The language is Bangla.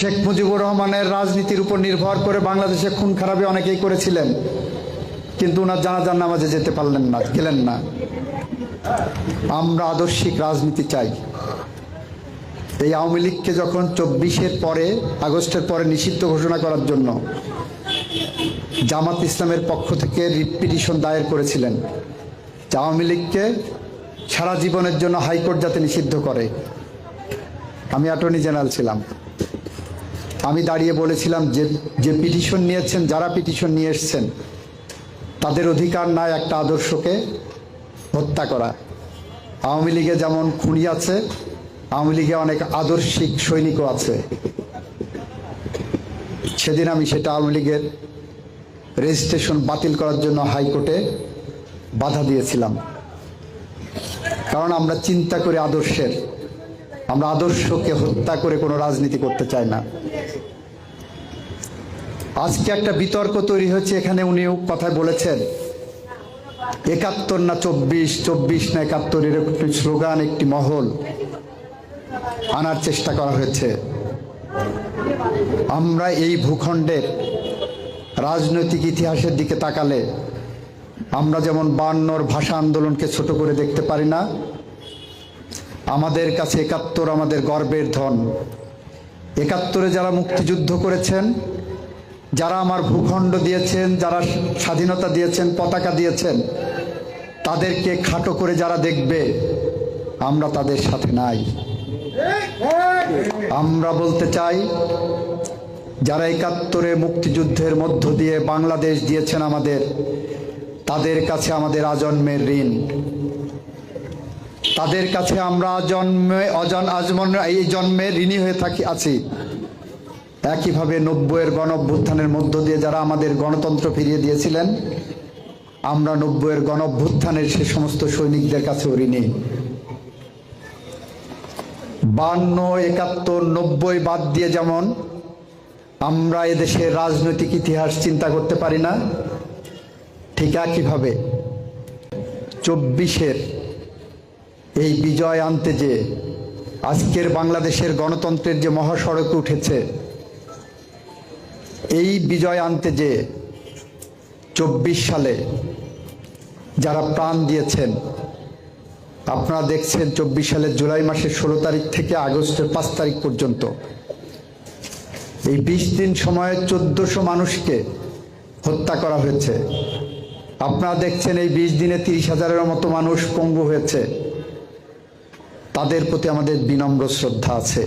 শেখ মুজিবুর রহমানের রাজনীতির উপর নির্ভর করে বাংলাদেশে খুন খারাপি অনেকেই করেছিলেন। কিন্তু ওনার জানাজার নামাজে যেতে পারলেন না, গেলেন না। আমরা আদর্শিক রাজনীতি চাই। এই আওয়ামী লীগকে যখন চব্বিশের পরে, আগস্টের পরে নিষিদ্ধ ঘোষণা করার জন্য জামাত ইসলামের পক্ষ থেকে রিপিটিশন দায়ের করেছিলেন, যে আওয়ামী লীগকে সারা জীবনের জন্য হাইকোর্ট যাতে নিষিদ্ধ করে। আমি অ্যাটর্নি জেনারেল ছিলাম। আমি দাঁড়িয়ে বলেছিলাম যে যে পিটিশন নিয়েছেন, যারা পিটিশন নিয়ে এসছেন, তাদের অধিকার নাই একটা আদর্শকে হত্যা করা। আওয়ামী লীগে যেমন খুনি আছে, আওয়ামী লীগে অনেক আদর্শিক সৈনিকও আছে। সেদিন আমি সেটা আওয়ামী লীগের রেজিস্ট্রেশন বাতিল করার জন্য হাইকোর্টে বাধা দিয়েছিলাম। কারণ আমরা চিন্তা করি আদর্শের। আমরা আদর্শকে হত্যা করে কোনো রাজনীতি করতে চাই না। আজকে একটা বিতর্ক তৈরি হয়েছে এখানে উনিও কথায় বলেছেন, একাত্তর না চব্বিশ চব্বিশ না একাত্তর এরকম স্লোগান, একটি মহল আনার চেষ্টা করা হয়েছে। আমরা এই ভূখণ্ডের রাজনৈতিক ইতিহাসের দিকে তাকালে আমরা যেমন বান্নর ভাষা আন্দোলনকে ছোট করে দেখতে পারি না আমাদের কাছে একাত্তর আমাদের গর্বের ধন। একাত্তরে যারা মুক্তিযুদ্ধ করেছেন, যারা আমার ভূখণ্ড দিয়েছেন, যারা স্বাধীনতা দিয়েছেন, পতাকা দিয়েছেন, তাদেরকে খাটো করে যারা দেখবে, আমরা তাদের সাথে নাই। আমরা বলতে চাই, যারা একাত্তরে মুক্তিযুদ্ধের মধ্য দিয়ে বাংলাদেশ দিয়েছেন আমাদের, তাদের কাছে আমাদের আজন্মের ঋণ। তাদের কাছে আমরা জন্মে অজন আজমন এই জন্মে ঋণী হয়ে থাকি, আছি। একইভাবে নব্বইয়ের গণ অভ্যুত্থানের মধ্য দিয়ে যারা আমাদের গণতন্ত্র ফিরিয়ে দিয়েছিলেন, আমরা নব্বইয়ের গণ অভ্যুত্থানের সে সমস্ত সৈনিকদের কাছেও ঋণী। বান্ন, একাত্তর, নব্বই বাদ দিয়ে যেমন আমরা এদেশের রাজনৈতিক ইতিহাস চিন্তা করতে পারি না, ঠিক একইভাবে চব্বিশের এই বিজয় আনতে যে আজকের বাংলাদেশের গণতন্ত্রের যে মহাসড়কে উঠেছে, এই বিজয় আনতে যে চব্বিশ সালে যারা প্রাণ দিয়েছেন, আপনারা দেখছেন চব্বিশ সালের জুলাই মাসের ষোলো তারিখ থেকে আগস্টের পাঁচ তারিখ পর্যন্ত। এই বিশ দিন সময়ে চোদ্দশো মানুষকে হত্যা করা হয়েছে। আপনারা দেখছেন এই বিশ দিনে তিরিশ হাজারের মতো মানুষ পঙ্গু হয়েছে। তাদের প্রতি আমাদের বিনম্র শ্রদ্ধা আছে।